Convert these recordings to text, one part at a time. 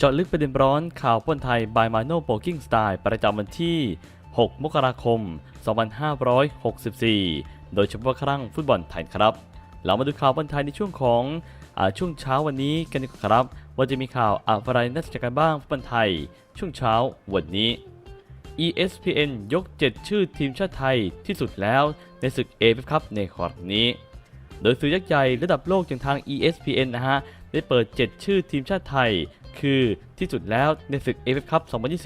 เจาะลึกประเด็นร้อนข่าวป้นไทย by Mano Poking Style ประจำวันที่ 6 มกราคม 2564 โดยเฉพาะครั้งฟุตบอลไทยครับ เรามาดูข่าวบอลไทยในช่วงของอช่วงเช้าวันนี้กันดีกว่าครับ ว่าจะมีข่าวอะไรน่าสนใจกันบ้างฟุตบอลไทย ช่วงเช้าวันนี้ ESPN ยก 7 ชื่อทีมชาติไทยที่สุดแล้วในศึก AFF ครับในครั้งนี้ โดยสื่อยักษ์ใหญ่ระดับโลกอย่างทาง ESPN นะฮะ ได้เปิด 7 ชื่อทีมชาติไทย คือที่สุดแล้วในศึก AFF Cup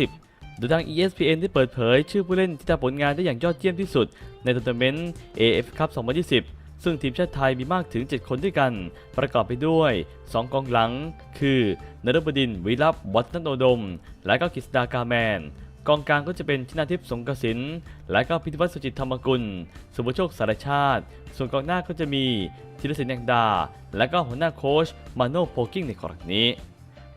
2020 โดยทาง ESPN ได้เปิดเผย ชื่อผู้เล่นที่ทำผลงานได้อย่างยอดเยี่ยมที่สุด ในทัวร์นาเมนต์ AFF Cup 2020 ซึ่งทีมชาติไทยมีมากถึง 7 คนด้วยกัน ประกอบไปด้วย 2 กองหลัง คือนฤบดินวิรัตวัฒนโนดม และก็กฤษดากาแมน กองกลางก็จะเป็นชนาทิพย์สงกสิน และก็พิทวัฒน์สุจิตธรรมกุล สุภโชคสารชาติ ส่วนกองหน้าก็จะมีธีรศิลป์แดงดา และก็หัวหน้าโค้ชมาโนโพกิ้งในครั้งนี้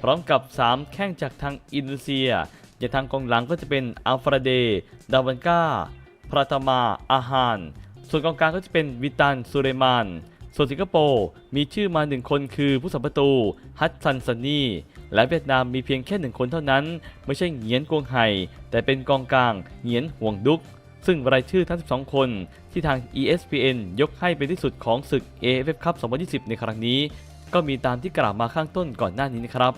พร้อมกับ 3 แข้งจากทางอินโดนีเซียอย่างทางกองหลังก็จะเป็นอัลฟราเด ดาวันกาพราตมา อาฮาน ส่วนกองกลางก็จะเป็นวิตัน สุเรมาน ส่วนสิงคโปร์มีชื่อมาหนึ่งคนคือผู้สัมประตูฮัตซันซันนี่ และเวียดนามมีเพียงแค่หนึ่งคนเท่านั้น ไม่ใช่เหงียนกวงไห่แต่เป็นกองกลางเหงียนห่วงดุก ซึ่งรายชื่อทั้ง 12 คนที่ทาง ESPN ยกให้เป็นที่สุดของศึก AFF Cup 2020 ในครั้งนี้ ก็มีตามที่กล่าวมาข้างต้นก่อนหน้านี้นะครับ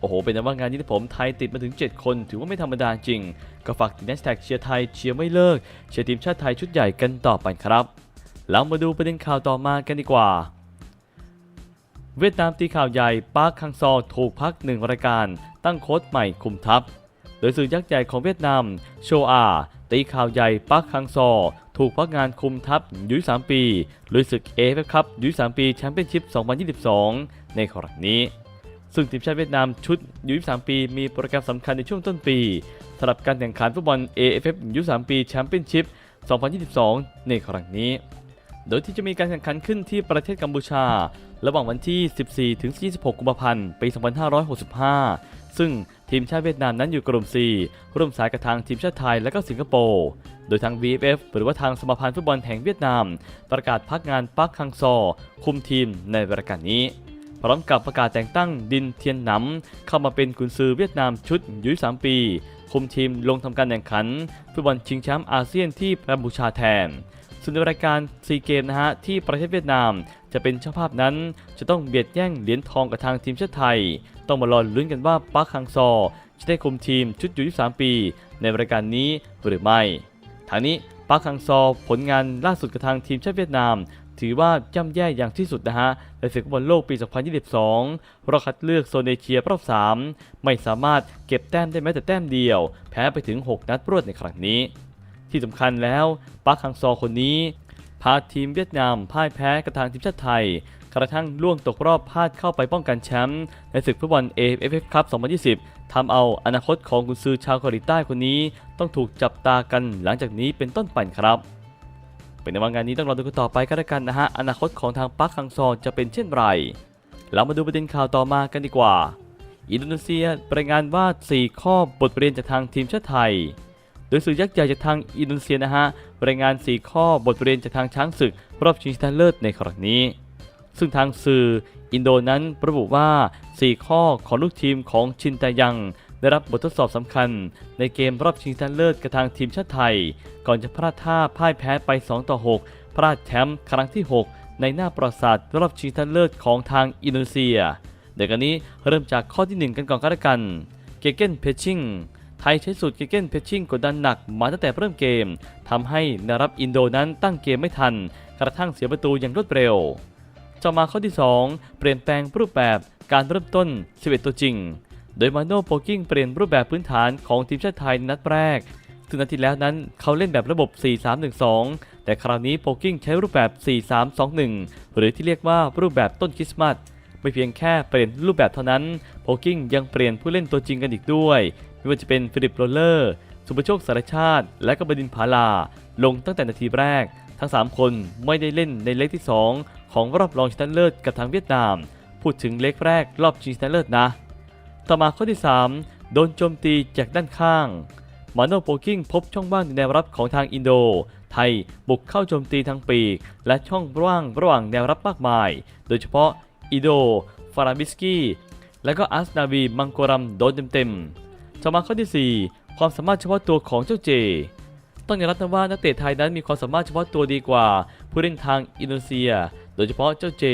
โอ้โห เป็นว่างานนี้ที่ผมไทยติดมาถึง 7 คน ถือว่าไม่ธรรมดาจริง ก็ฝากติดแฮชแท็กเชียร์ไทยเชียร์ไม่เลิก เชียร์ทีมชาติไทยชุดใหญ่กันต่อไปครับ แล้วมาดูประเด็นข่าวต่อมากันดีกว่า เวียดนามตีข่าวใหญ่ปาร์คคังซอถูกพักหนึ่งรายการ ตั้งโค้ชใหม่คุมทัพ โดยสื่อยักษ์ใหญ่ของเวียดนาม โชอาตีข่าวใหญ่ปาร์คคังซอ ถูกพักงานคุมทัพยุย3ปีลุยศึกเอฟเอฟคัพยุย3ปีแชมเปี้ยนชิพ 2022 ในครั้งนี้ ซึ่งทีมชาติเวียดนามชุดยุ23ปี มีโปรแกรมสำคัญในช่วงต้นปีสำหรับการแข่งขันฟุตบอล AFF ยุ23ปีแชมเปี้ยนชิพ 2022 ในครั้งนี้ โดยที่จะมีการแข่งขันขึ้นที่ประเทศกัมพูชา ระหว่างวันที่ 14 ถึง 26 กุมภาพันธ์ปี 2565 ซึ่งทีมชาติเวียดนามนั้นอยู่กลุ่ม 4 ร่วมสายกับทางทีมชาติไทยและก็สิงคโปร์ โดยทาง VFF หรือว่าทางสมาพันธ์ฟุตบอลแห่งเวียดนาม ประกาศพักงานปักคังซอ คุมทีมในรายการนี้ พร้อมกับประกาศแต่งตั้งดินเทียนหนำเข้ามาเป็นกุนซือเวียดนามชุดยุย3ปีคุมทีมลงทำการแข่งขันฟุตบอลชิงแชมป์อาเซียนที่กัมพูชาแทน ส่วนในรายการซีเกมนะฮะที่ประเทศเวียดนาม จะเป็นเจ้าภาพนั้น จะต้องเบียดแย่งเหรียญทองกับทางทีมชาติไทย ต้องมารอลุ้นกันว่าปักฮังซอ จะได้คุมทีมชุดอยู่23ปี ในรายการนี้หรือไม่ทางนี้ปักฮังซอผลงานล่าสุดกับทางทีมชาติเวียดนาม ถือว่าย่ำแย่อย่างที่สุดนะฮะในศึกบอลโลกปี 2022รอบคัดเลือกโซนเอเชียรอบ 3 ไม่สามารถเก็บแต้มได้แม้แต่แต้มเดียว แพ้ไปถึง 6 นัดรวดในครั้งนี้ ที่สำคัญแล้วปักฮังซอคนนี้พาทีมเวียดนามพ่ายแพ้กับทางทีมชาติไทย กระทั่งล่วงตกรอบพลาดเข้าไปป้องกันแชมป์ในศึกฟุตบอล AFF Cup 2020 ทำเอาอนาคตของกุนซือชาวเกาหลีใต้คนนี้ ต้องถูกจับตากันหลังจากนี้เป็นต้นไปครับ เป็นในวันงานนี้ต้องรอดูกันต่อไปก็แล้วกันนะฮะ อนาคตของทางปักฮังซอจะเป็นเช่นไร เรามาดูประเด็นข่าวต่อมากันดีกว่า อินโดนีเซียรายงานว่า 4 ข้อบทเรียนจากทางทีมชาติไทย ยสื่อยักษ์ใหญ่จากทางอินโดนีเซียนะฮะรายงาน 4 ข้อบทเรียนจากทางช้างศึก รอบชิงชนะเลิศในครั้งนี้ ซึ่งทางสื่ออินโดนั้นระบุว่า 4 ข้อของลูกทีมของชินตายังได้รับบททดสอบสำคัญ ในเกมรอบชิงชนะเลิศกับทางทีมชาติไทย ก่อนจะพลาดท่าพ่ายแพ้ไป 2 ต่อ 6 พลาดแชมป์ครั้งที่ 6 ในหน้าประวัติศาสตร์รอบชิงชนะเลิศของทางอินโดนีเซียเดี๋ยวกันนี้เริ่มจากข้อที่ 1 กันก่อนก็แล้วกัน เกเกนเพชชิง ไทยใช้สูตรเกเกนเพชชิงกดดันหนักมาตั้งแต่เริ่มเกมทำให้นวรับอินโดนั้นตั้งเกมไม่ทัน กระทั่งเสียประตูอย่างรวดเร็วต่อมาข้อที่ 2 เปลี่ยนแปลงรูปแบบการเริ่มต้น 11 ตัวจริง โดยมาโน่โปกิ้งเปลี่ยนรูปแบบพื้นฐานของทีมชาติไทยนัดแรกซึ่งนัดที่แล้วนั้นเขาเล่นแบบระบบ 4-3-1-2 แต่คราวนี้โปกิ้งใช้รูปแบบ 4-3-2-1 หรือที่เรียกว่ารูปแบบต้นคริสต์มาสไม่เพียงแค่เปลี่ยนรูปแบบเท่านั้นโพกิ้งยังเปลี่ยนผู้เล่นตัวจริงกันอีกด้วย ไม่ว่าจะเป็นฟิลิปโรเลอร์ สุภโชคสารชาติ และก็บดินทร์ผาลา ลงตั้งแต่นาทีแรก ทั้ง 3 คนไม่ได้เล่นในเล็กที่ 2 ของรอบรองชนะเลิศกับทางเวียดนาม พูดถึงเล็กแรกรอบชิงชนะเลิศนะ ต่อมาข้อที่ 3 โดนโจมตีจากด้านข้างมาโนโปกิ้งพบช่องว่างในแนวรับของทางอินโด ไทยบุกเข้าโจมตีทางปีก และช่องว่างระหว่างแนวรับมากมาย โดยเฉพาะอิโด ฟาราบิสกี้ แล้วก็อัสนาวีมังโกรัมโดนเต็มๆ ต่อมาข้อที่ 4 ความสามารถเฉพาะตัวของเจ้าเจ ต้องยอมรับนะว่านักเตะไทยนั้นมีความสามารถเฉพาะตัวดีกว่า ผู้เล่นทางอินโดนีเซีย โดยเฉพาะเจ้าเจ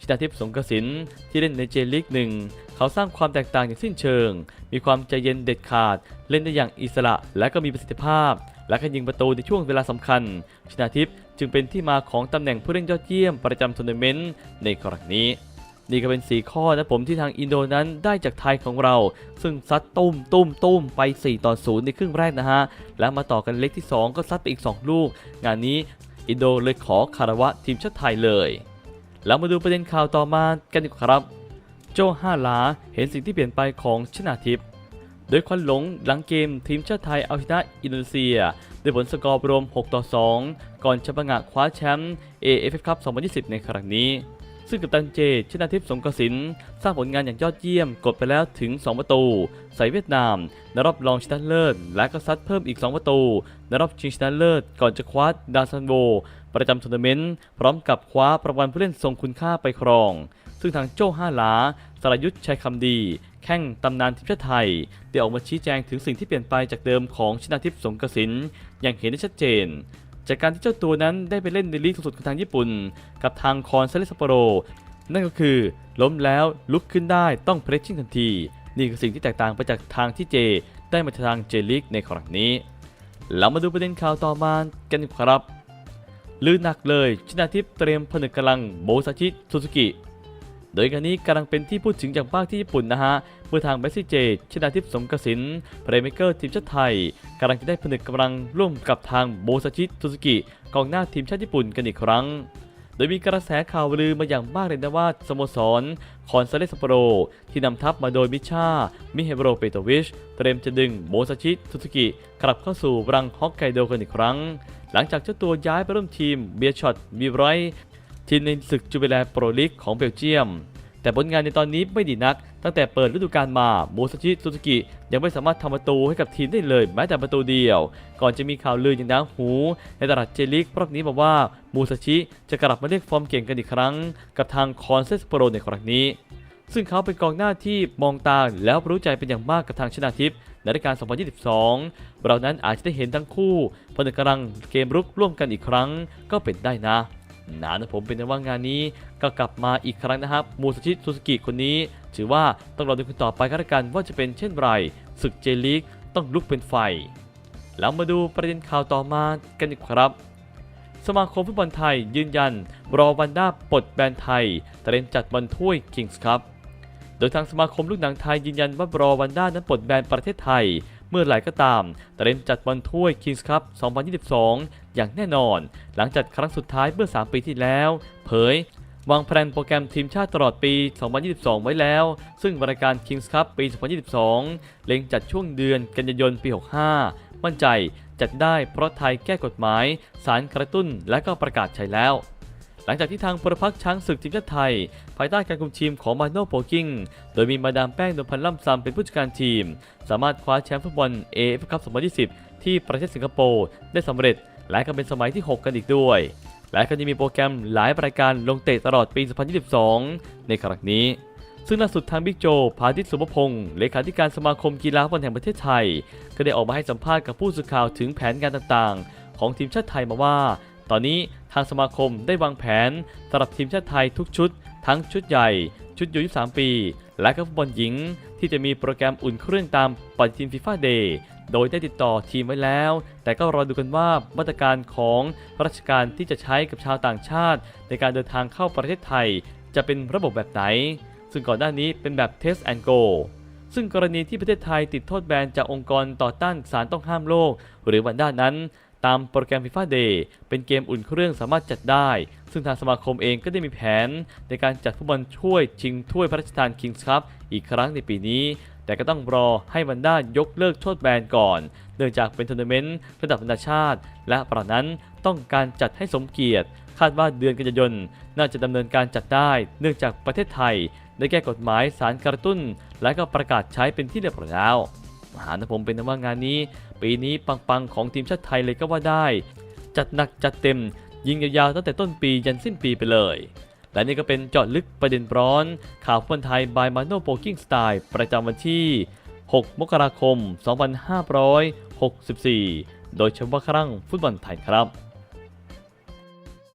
ชินาทิพย์สงกสินที่เล่นในเจลีกหนึ่งเขาสร้างความแตกต่างอย่างสิ้นเชิง มีความใจเย็นเด็ดขาด เล่นได้อย่างอิสระ และก็มีประสิทธิภาพ และก็ยิงประตูในช่วงเวลาสำคัญชินาทิพย์จึงเป็นที่มาของตำแหน่งผู้เล่นยอดเยี่ยมประจำทัวร์นาเมนต์ในครั้งนี้ นี่ก็เป็น 4 ข้อนะผมที่ทางอินโดนั้นได้จากไทยของเรา ซึ่งซัดตุ้มตุ้มตุ้มไป 4 ต่อ 0 ในครึ่งแรกนะฮะ แล้วมาต่อกันเล็กที่ 2 ก็ซัดไปอีก 2 ลูก งานนี้อินโดเลยขอคารวะทีมชาติไทยเลย แล้วมาดูประเด็นข่าวต่อมากันดีกว่าครับ โจห้าหลาเห็นสิ่งที่เปลี่ยนไปของชนาทิพย์โดยควันหลงหลังเกมทีมชาติไทยเอาชนะอินโดนีเซียด้วยผลสกอร์รวม 6 ต่อ 2 ก่อนชะประงะคว้าแชมป์ AFF Cup 2020 ในครั้งนี้ ซึ่งกัปตันเจชนาทิพย์สงกสินสร้างผลงานอย่างยอดเยี่ยมกดไปแล้วถึง 2 ประตู ใส่เวียดนามในรอบรองชนะเลิศและก็ซัดเพิ่มอีก 2 ประตูในรอบชิงชนะเลิศก่อนจะคว้าดาซันโวประจำทัวร์นาเมนต์พร้อมกับคว้ารางวัลผู้เล่นทรงคุณค่าไปครอง ซึ่งทางโจ้ห้าหลาสรยุทธ์ชัยคำดี แข้งตำนานทีมชาติไทยได้ออกมาชี้แจงถึงสิ่งที่เปลี่ยนไปจากเดิมของชนาทิพย์สงกสินอย่างเห็นได้ชัดเจน จากการที่เจ้าตัวนั้นได้ไปเล่นในลีกสูงสุดของทางญี่ปุ่น กับทางคอนเซเลสโปโร นั่นก็คือล้มแล้วลุกขึ้นได้ต้องเพรสชิ่งทันที นี่คือสิ่งที่แตกต่างไปจากทางที่เจ ได้มาจากทางเจลิกในครั้งนี้ เรามาดูประเด็นข่าวต่อมากันครับ ลื่นหนักเลยชนาทิพย์เตรียมผนึกกำลังโมซาชิซูซูกิ โดยการนี้กำลังเป็นที่พูดถึงอย่างมากที่ญี่ปุ่นนะฮะ เมื่อทางเบสซี่เจชนาทิพย์สงกสินเพลย์เมเกอร์ทีมชาติไทยกำลังจะได้ผนึกกำลังร่วมกับทางโมซาชิซูซูกิกองหน้าทีมชาติญี่ปุ่นกันอีกครั้งโดยมีกระแสข่าวลือมาอย่างมากเลยนะว่าสโมสร คอนซาเลสโปโร ที่นำทัพมาโดยมิชา มิเฮโบโรเปโตวิช เตรียมจะดึงโมซาชิซูซูกิกลับเข้าสู่รังฮอกไกโดกันอีกครั้ง หลังจากเจ้าตัวย้ายไปร่วมทีมเบียช็อตวีไร ทีมในศึกจูเบแลโปรลีกของเบลเยียม แต่ผลงานในตอนนี้ไม่ดีนัก ตั้งแต่เปิดฤดูกาลมาโมซาชิซูซูกิยังไม่สามารถทำประตูให้กับทีมได้เลยแม้แต่ประตูเดียว ก่อนจะมีข่าวลืออย่างดังหู ในตลาดเจลิกรอบนี้บอกว่ามูซาชิจะกลับมาเรียกฟอร์มเก่งกันอีกครั้ง กับทางคอนเซสโปโรในครั้งนี้ซึ่งเขาเป็นกองหน้าที่มองตาแล้วรู้ใจเป็นอย่างมากกับทางชนาทิพย์ในรายการ 2022 เรานั้นอาจจะได้เห็นทั้งคู่ผนึกกำลังเกมรุกร่วมกันอีกครั้งก็เป็นได้นะ นานะผมเป็นว่างานนี้ก็กลับมาอีกครั้งนะครับ มูซาชิซูซูกิคนนี้ ถือว่าต้องรอดูกันต่อไปกันละกันว่าจะเป็นเช่นไรศึกเจลิกต้องลุกเป็นไฟ แล้วมาดูประเด็นข่าวต่อมากันอีกครับ สมาคมฟุตบอลไทยยืนยัน รอวันด้าปลดแบนไทยเตรียมจัดบอลถ้วยคิงส์ครับโดยทางสมาคมลูกหนังไทยยืนยันว่ารอวันด้านั้นปลดแบนประเทศไทยเมื่อไหร่ก็ตามเตรียมจัดบอลถ้วยคิงส์คัพ2022 อย่างแน่นอน หลังจัดครั้งสุดท้ายเมื่อ 3 ปีที่แล้ว เผยวางแผนโปรแกรมทีมชาติตลอดปี 2022 ไว้แล้ว ซึ่งรายการ Kings Cup ปี 2022 เล็งจัดช่วงเดือนกันยายนปี 65 มั่นใจจัดได้เพราะไทยแก้กฎหมาย สารกระตุ้นและก็ประกาศใช้แล้ว หลังจากที่ทางพลพรรคช้างศึกทีมชาติไทย ภายใต้การคุมทีมของมาโนโปกิ้ง โดยมีมาดามแป้งนพันล่ำซำเป็นผู้จัดการทีม สามารถคว้าแชมป์ฟุตบอล AFF Cup 2020 ที่ประเทศสิงคโปร์ได้สำเร็จ และก็เป็นสมัยที่ 6 กันอีกด้วย และก็ยังมีโปรแกรมหลายรายการลงเตะตลอดปี 2022 ในครั้งนี้ ซึ่งล่าสุดทางบิ๊กโจ พาทิตสุภพงศ์เลขาธิการสมาคมกีฬาฟุตบอลแห่งประเทศไทย ก็ได้ออกมาให้สัมภาษณ์กับผู้สื่อข่าวถึงแผนงานต่างๆ ของทีมชาติไทยมาว่า ตอนนี้ทางสมาคมได้วางแผนสำหรับทีมชาติไทยทุกชุด ทั้งชุดใหญ่ ชุดยู23ปี และก็ฟุตบอลหญิง ที่จะมีโปรแกรมอุ่นเครื่องตามปฏิทินฟีฟ่าเดย์ โดยได้ติดต่อทีมไว้แล้ว แต่ก็รอดูกันว่ามาตรการของราชการที่จะใช้กับชาวต่างชาติ ในการเดินทางเข้าประเทศไทย จะเป็นระบบแบบไหน ซึ่งก่อนหน้านี้เป็นแบบ Test and Go ซึ่งกรณีที่ประเทศไทยติดโทษแบนจากองค์กรต่อต้านสารต้องห้ามโลก หรือวันด้านนั้นตามโปรแกรม FIFA Day เป็นเกมอุ่นเครื่องสามารถจัดได้ ซึ่งทางสมาคมเองก็ได้มีแผน ในการจัดฟุตบอลช่วยชิงถ้วยพระราชทาน Kings Cup อีกครั้งในปีนี้ แต่ก็ต้องรอให้วันด้ายกเลิกโทษแบนก่อน เนื่องจากเป็นทัวร์นาเมนต์ระดับนานาชาติ และประนั้นต้องการจัดให้สมเกียรติ คาดว่าเดือนกันยายนน่าจะดำเนินการจัดได้ เนื่องจากประเทศไทย ได้แก้กฎหมายสารกระตุ้น และก็ประกาศใช้เป็นที่เรียบร้อยแล้วมหานผมเป็นว่างานนี้ ปีนี้ปังๆของทีมชาติไทยเลยก็ว่าได้ จัดหนักจัดเต็ม ยิงยาวๆตั้งแต่ต้นปียันสิ้นปีไปเลย และนี่ก็เป็นเจาะลึกประเด็นร้อน ข่าวฟุตบอลไทยบายมาโนโปกิ้งสไตล์ประจำวันที่ 6 มกราคม 2564 โดยเฉพาะครั้งฟุตบอลไทยครับ